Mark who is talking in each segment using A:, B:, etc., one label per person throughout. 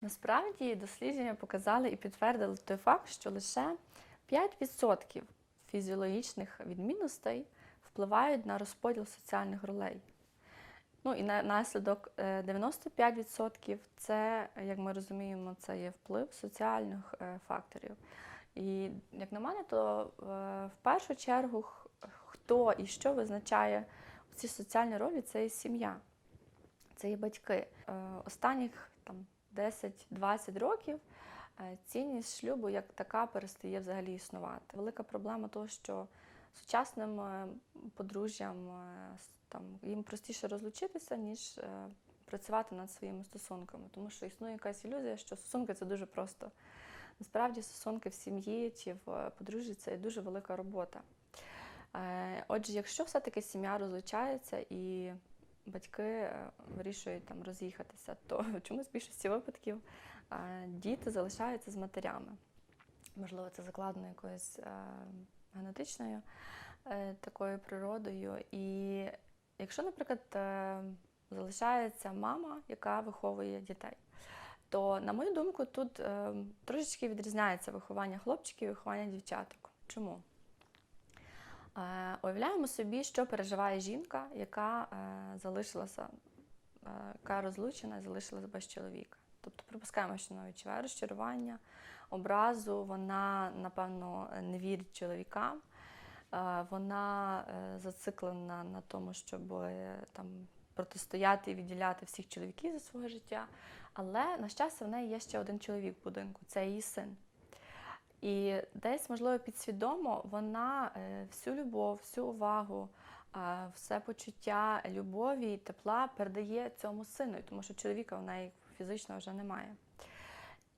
A: Насправді дослідження показали і підтвердили той факт, що лише 5% фізіологічних відмінностей впливають на розподіл соціальних ролей. Ну і на наслідок е, 95% це, як ми розуміємо, це є вплив соціальних е, факторів. І як на мене, то е, в першу чергу хто і що визначає ці соціальні ролі, це є сім'я, це є батьки. Е, Останніх там 10-20 років е, цінність шлюбу як така перестає взагалі існувати. Велика проблема того, що сучасним е, подружжям е, там, їм простіше розлучитися, ніж працювати над своїми стосунками, тому що існує якась ілюзія, що стосунки це дуже просто. Насправді стосунки в сім'ї чи в подружжі це дуже велика робота. Отже, якщо все-таки сім'я розлучається і батьки е, вирішують там роз'їхатися, то чомусь в більшості випадків діти залишаються з матерями. Можливо, це закладено якоюсь е, генетичною е, такою природою. І якщо, наприклад, залишається мама, яка виховує дітей, то, на мою думку, тут е, трошечки відрізняється виховання хлопчиків і виховання дівчаток. Чому? Е, Уявляємо собі, що переживає жінка, яка е, залишилася, е, яка розлучена і залишилася без чоловіка. Тобто припускаємо, що вона відчуває розчарування, образу, вона, напевно, не вірить чоловікам, вона зациклена на тому, щоб там, протистояти і відділяти всіх чоловіків зі свого життя. Але, на щастя, в неї є ще один чоловік в будинку це її син. І десь, можливо, підсвідомо вона е, всю любов, всю увагу, все почуття любові і тепла передає цьому сину, тому що чоловіка в неї фізично вже немає.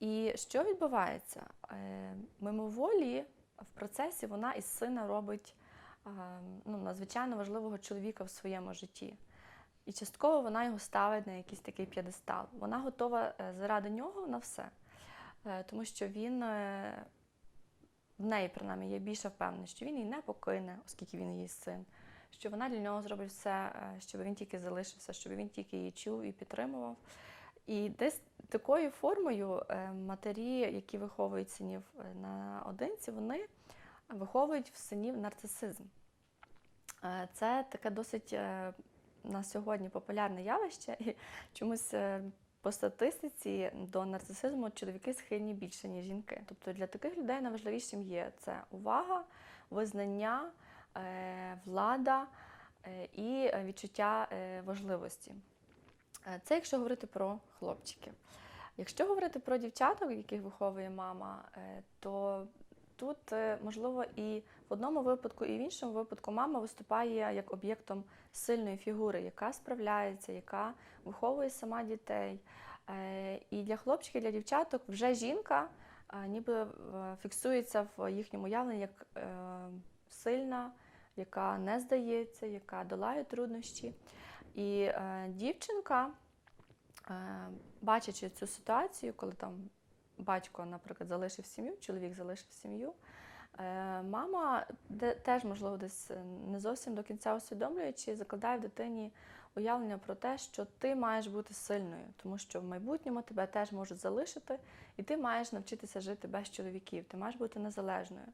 A: І що відбувається? Е, Мимоволі в процесі вона із сина робить ну, надзвичайно важливого чоловіка в своєму житті. І частково вона його ставить на якийсь такий п'єдестал. Вона готова е, заради нього на все, тому що він в неї принаймні є більша впевненість, що він її не покине, оскільки він її син, що вона для нього зробить все, е, щоб він тільки залишився, щоб він тільки її чув і підтримував. І десь такою формою е, матері, які виховують синів е, наодинці, вони виховують в синів нарцисизм. Це таке досить на сьогодні популярне явище, і чомусь по статистиці до нарцисизму чоловіки схильні більше, ніж жінки. Тобто для таких людей найважливішим є це увага, визнання, е, влада е, і відчуття е, важливості. Це якщо говорити про хлопчиків. Якщо говорити про дівчаток, яких виховує мама, то тут, можливо, і в одному випадку, і в іншому випадку мама виступає як об'єктом сильної фігури, яка справляється, яка виховує сама дітей. Е, І для хлопчиків, для дівчаток вже жінка е, ніби е, фіксується в їхньому уявленні як сильна, яка не здається, яка долає труднощі. І дівчинка, бачачи цю ситуацію, коли там батько, наприклад, залишив сім'ю, чоловік залишив сім'ю, мама де, теж, можливо, десь е, не зовсім до кінця усвідомлюючи, закладає в дитині уявлення про те, що ти маєш бути сильною, тому що в майбутньому тебе теж можуть залишити, і ти маєш навчитися жити без чоловіків, ти маєш бути незалежною.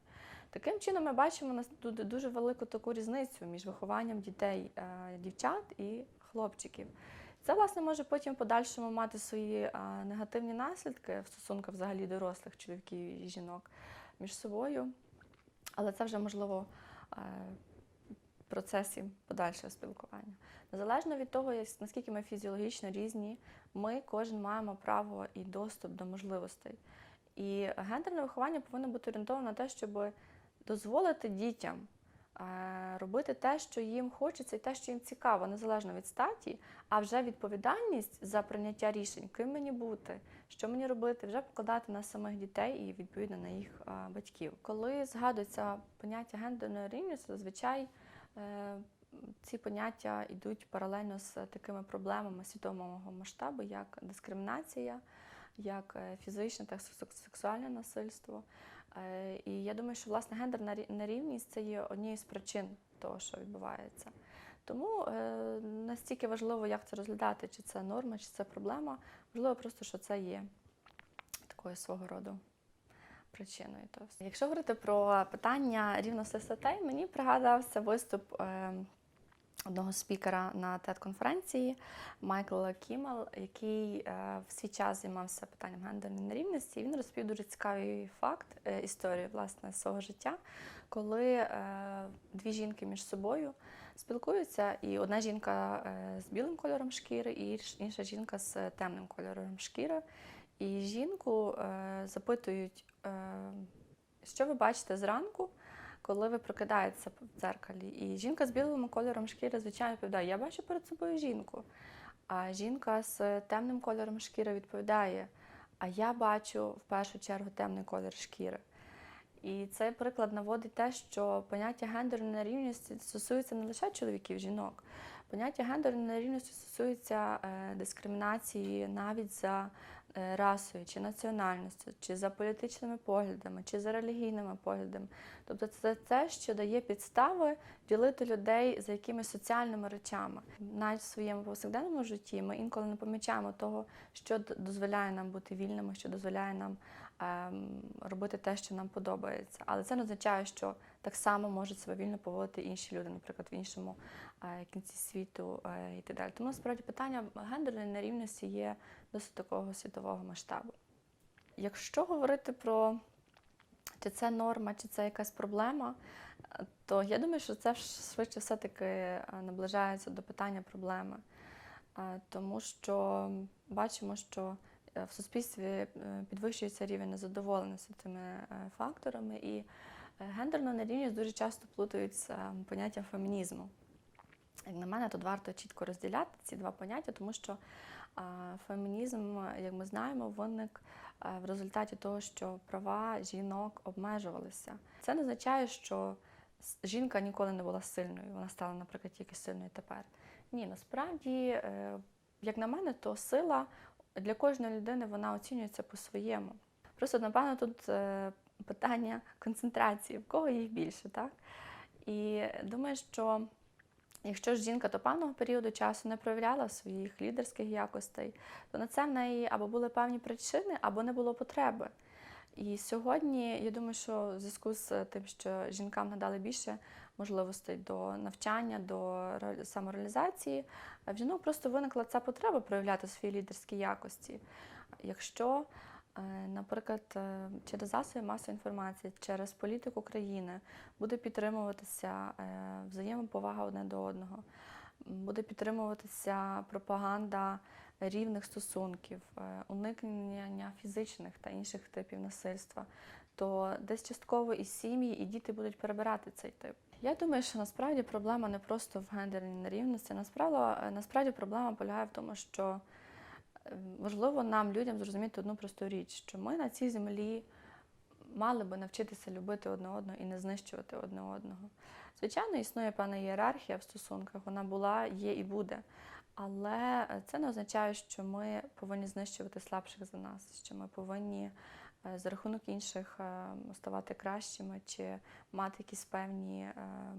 A: Таким чином, ми бачимо тут дуже велику таку різницю між вихованням дітей, е, дівчат і хлопчиків. Це, власне, може потім в подальшому мати свої е, негативні наслідки в стосунках взагалі дорослих чоловіків і жінок між собою. Але це вже можливо е, процесі подальшого спілкування. Незалежно від того, наскільки ми фізіологічно різні, ми кожен маємо право і доступ до можливостей. І гендерне виховання повинно бути орієнтовано на те, щоб дозволити дітям робити те, що їм хочеться, і те, що їм цікаво, незалежно від статі, а вже відповідальність за прийняття рішень, ким мені бути, що мені робити, вже покладати на самих дітей і відповідно на їх е, батьків. Коли згадується поняття гендерної рівності, зазвичай е, ці поняття йдуть паралельно з такими проблемами свідомого масштабу, як дискримінація, як е, фізичне та сексуальне насильство. Е, І я думаю, що власне гендерна нерівність це є однією з причин того, що відбувається. Тому е, настільки важливо, як це розглядати, чи це норма, чи це проблема, важливо просто, що це є. такою свого роду причиною. Якщо говорити про питання рівності статей, мені пригадався виступ е, одного спікера на TED-конференції Майкла Кімел, який е, в свій час займався питанням гендерної нерівності. І він розповів дуже цікавий факт, е, історію власне свого життя, коли е, дві жінки між собою спілкуються, і одна жінка з білим кольором шкіри, і інша жінка з темним кольором шкіри. І жінку запитують, що ви бачите зранку, коли ви прокидаєтеся в дзеркалі. І жінка з білим кольором шкіри, звичайно, відповідає: Я бачу перед собою жінку. А жінка з темним кольором шкіри відповідає: А я бачу в першу чергу темний колір шкіри. І цей приклад наводить те, що поняття гендерної нерівності стосується не лише чоловіків, жінок. Поняття гендерної нерівності стосується е, дискримінації навіть за расою чи національністю, чи за політичними поглядами, чи за релігійними поглядами. Тобто це те, що дає підстави ділити людей за якимись соціальними речами. Навіть в своєму повсякденному житті ми інколи не помічаємо того, що дозволяє нам бути вільними, що дозволяє нам ем, робити те, що нам подобається. Але це не означає, що так само можуть себе вільно поводити інші люди, наприклад, в іншому е, кінці світу е, і так далі. Тому насправді питання гендерної нерівності є досить такого світового масштабу. Якщо говорити про чи це норма, чи це якась проблема, то я думаю, що це швидше все-таки е, наближається до питання проблеми. Е, Тому що бачимо, що е, в суспільстві підвищується рівень незадоволеності цими е, факторами, і гендерну нерівність дуже часто плутають з поняттям фемінізму. Як на мене, тут варто чітко розділяти ці два поняття, тому що фемінізм, як ми знаємо, виник е, в результаті того, що права жінок обмежувалися. Це не означає, що жінка ніколи не була сильною, вона стала, наприклад, тільки сильною тепер. Ні, насправді, е, як на мене, то сила для кожної людини вона оцінюється по-своєму. Просто, напевно, тут е, питання концентрації, в кого їх більше, так? І думаю, що Якщо ж жінка до певного періоду часу не проявляла своїх лідерських якостей, то на це в неї або були певні причини, або не було потреби. І сьогодні я думаю, що в зв'язку з тим, що жінкам надали більше можливостей до навчання, до ре- самореалізації, в жінок просто виникла ця потреба проявляти свої лідерські якості. Якщо, наприклад, е, через засоби масової інформації, через політику країни буде підтримуватися е, взаємоповага одне до одного, буде підтримуватися пропаганда рівних стосунків, е, уникнення фізичних та інших типів насильства, то десь частково і сім'ї, і діти будуть перебирати цей тип. Я думаю, що насправді проблема не просто в гендерній нерівності. Насправді, насправді проблема полягає в тому, що е, важливо нам, людям, зрозуміти одну просту річ, що ми на цій землі мали би навчитися любити одне одного і не знищувати одне одного. Звичайно, існує певна ієрархія в стосунках, вона була, є і буде. Але це не означає, що ми повинні знищувати слабших за нас, що ми повинні е, за рахунок інших е, ставати кращими чи мати якісь певні е,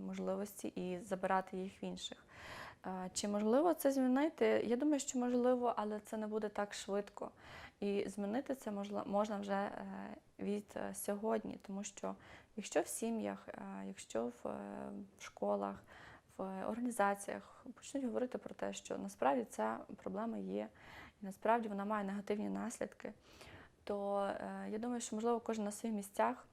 A: можливості і забирати їх в інших. Чи можливо це змінити? Я думаю, що можливо, але це не буде так швидко. І змінити це можна, вже е, від е, сьогодні, тому що якщо в сім'ях, е, якщо в, школах, в організаціях почнуть говорити про те, що насправді ця проблема є, і насправді вона має негативні наслідки, то я думаю, що можливо кожен на своїх місцях,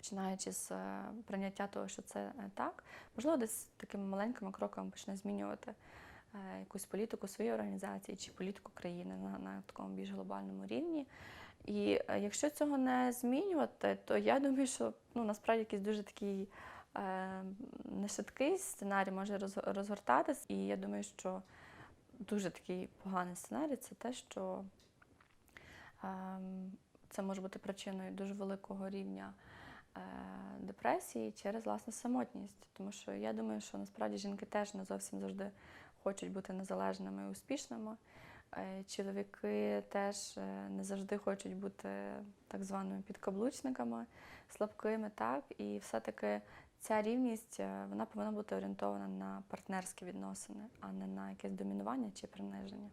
A: починаючи з е, прийняття того, що це е, так, можливо, десь такими маленькими кроками почне змінювати е, якусь політику своєї організації чи політику країни на, на такому більш глобальному рівні. І е, якщо цього не змінювати, то я думаю, що ну, насправді якийсь дуже такий е, нешвидкий сценарій може роз- розгортатись. І я думаю, що дуже такий поганий сценарій це те, що ем, це може бути причиною дуже великого рівня е, депресії через власне самотність. Тому що я думаю, що насправді жінки теж не зовсім завжди хочуть бути незалежними і успішними. Е, Чоловіки теж е, не завжди хочуть бути так званими підкаблучниками, слабкими, так і все-таки ця рівність е, вона повинна бути орієнтована на партнерські відносини, а не на якесь домінування чи приниження.